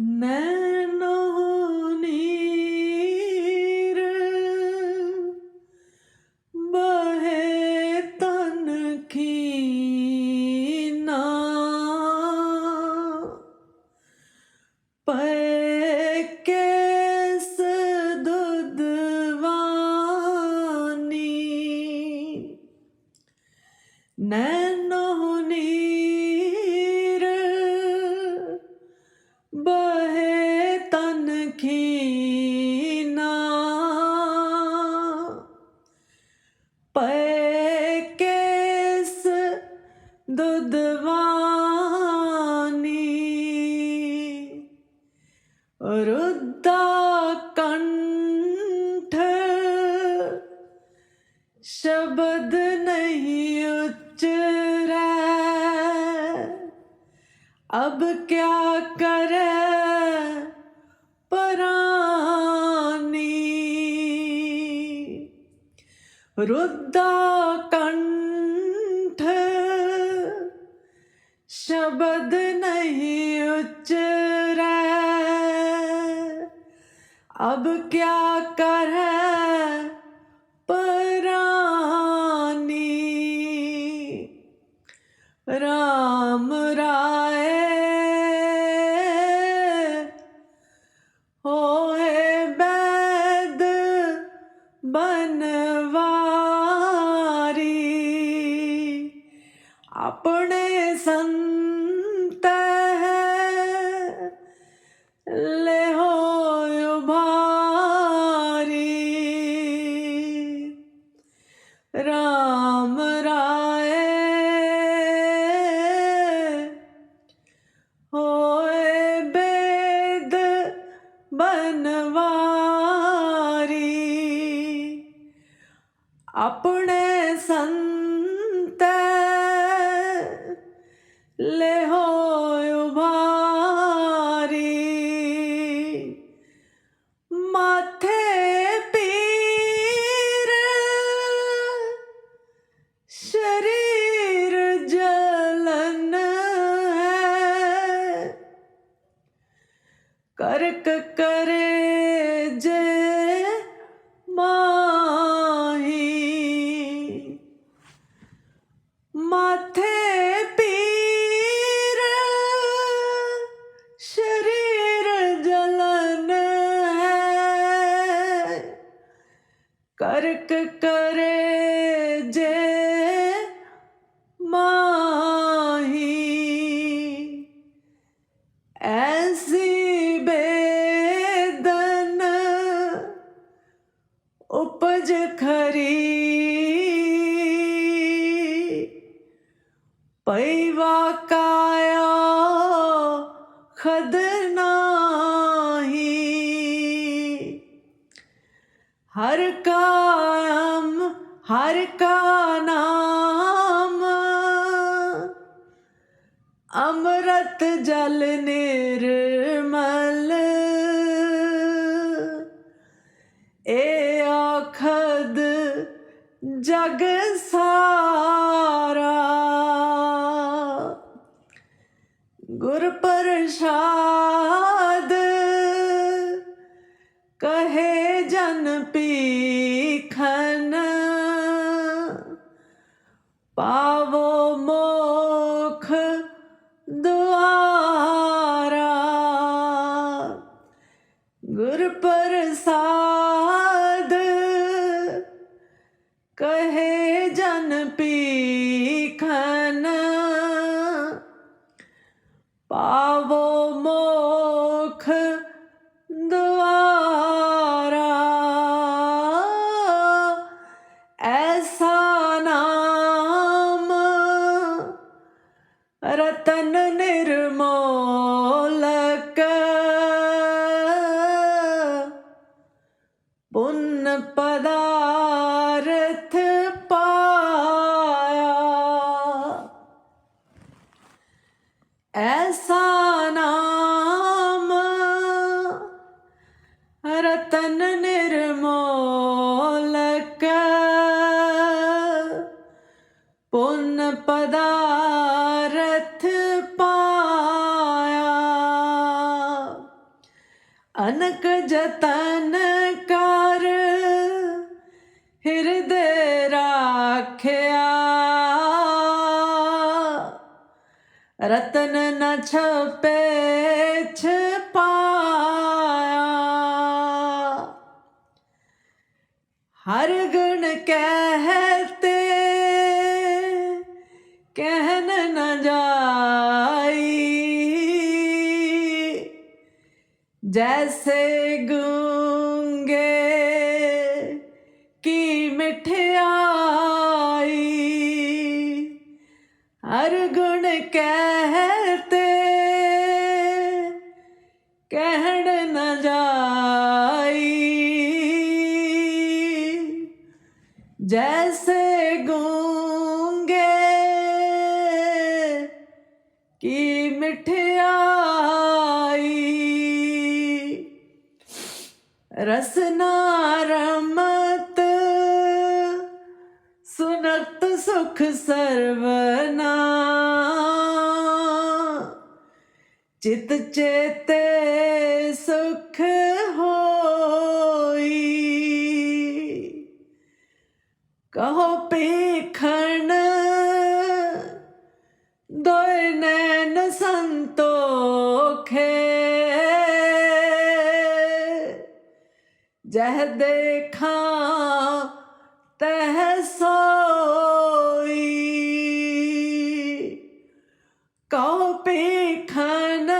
ਨੈਣੋ ਦੁਧਵਾਨੀ ਰੁੱਦਾ ਕੰਠ ਸ਼ਬਦ ਨਹੀਂ ਉਚਰੈ। ਅਬ ਕਿਆ ਕਰੈ ਪਰਾਨੀ? ਰੁੱਦਾ ਕੰਠ ਸ਼ਬਦ ਨਹੀਂ ਉਚਰੈ। ਅਬ ਕਿਆ ਕਰੈ ਪਰਾਨੀ? ਰਾਮ ਰਾਏ। ਹੋ ਲੈ ਹੋਇ ਉਭਾਰੀ। ਰਾਮ ਰਾਏ। ਹੋਏ ਬੇਦ ਬਨਵਾਰੀ। ਆਪਣੇ ਸੰਤ ਮਾਥੇ ਪੀਰ ਸ਼ਰੀਰ ਜਲਨ ਹੈ ਕਰਕ ਕਰੇ ਜੇ ਮਾਹੀ ਐਸੀ ਬੇਦਨ ਉਪਜ ਖਰੀ ਪੈਵਾ ਕਾਇਆ ਖਦ ਨਾਹੀ ਹਰ ਕਾਮ ਹਰ ਕਾ ਨਾਮ ਅੰਮ੍ਰਿਤ ਜਲ ਨਿਰਮਲ ਏ ਆਖਦ ਜਗ ਸਾਰਾ ਗੁਰ ਪ੍ਰਸਾਦ ਕਹੇ ਜਨ ਪੀ மோலக்க பொன் பதாரத் பாயா ਜਤਨ ਕਰ ਹਿਰਦੇ ਰਾਖਿਆ ਰਤਨ ਨਾ ਛਪੇ ਹਰ ਗੁਣ ਕਹਤੇ ਕਹਿਨ ਨ ਜਾਈ। ਜੈਸੇ ਗੂੰਗੇ ਜੈਸੇ ਗੂੰਗੇ ਕੀ ਮਠਿਆਈ? ਰਸਨਾ ਰਮਤ ਸੁਨਤ ਸੁਖ ਸਰਵਨਾ। ਚਿਤ ਚੇਤੇ ਸੁਖ ਹੋਈ ਕਹੋ ਪੇਖਣ ਦੋਇ ਨੈਣ ਸੰਤੋਖੇ। ਜਹ ਦੇਖਾਂ ਤਹ ਸੋਈ। ਕਉ ਪੇਖਨ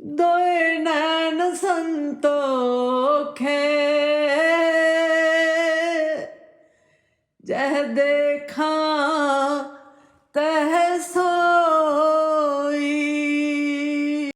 ਦੋਇ ਨੈਣ ਸੰਤੋਖੇ। ਜਹ ਦੇਖਾਂ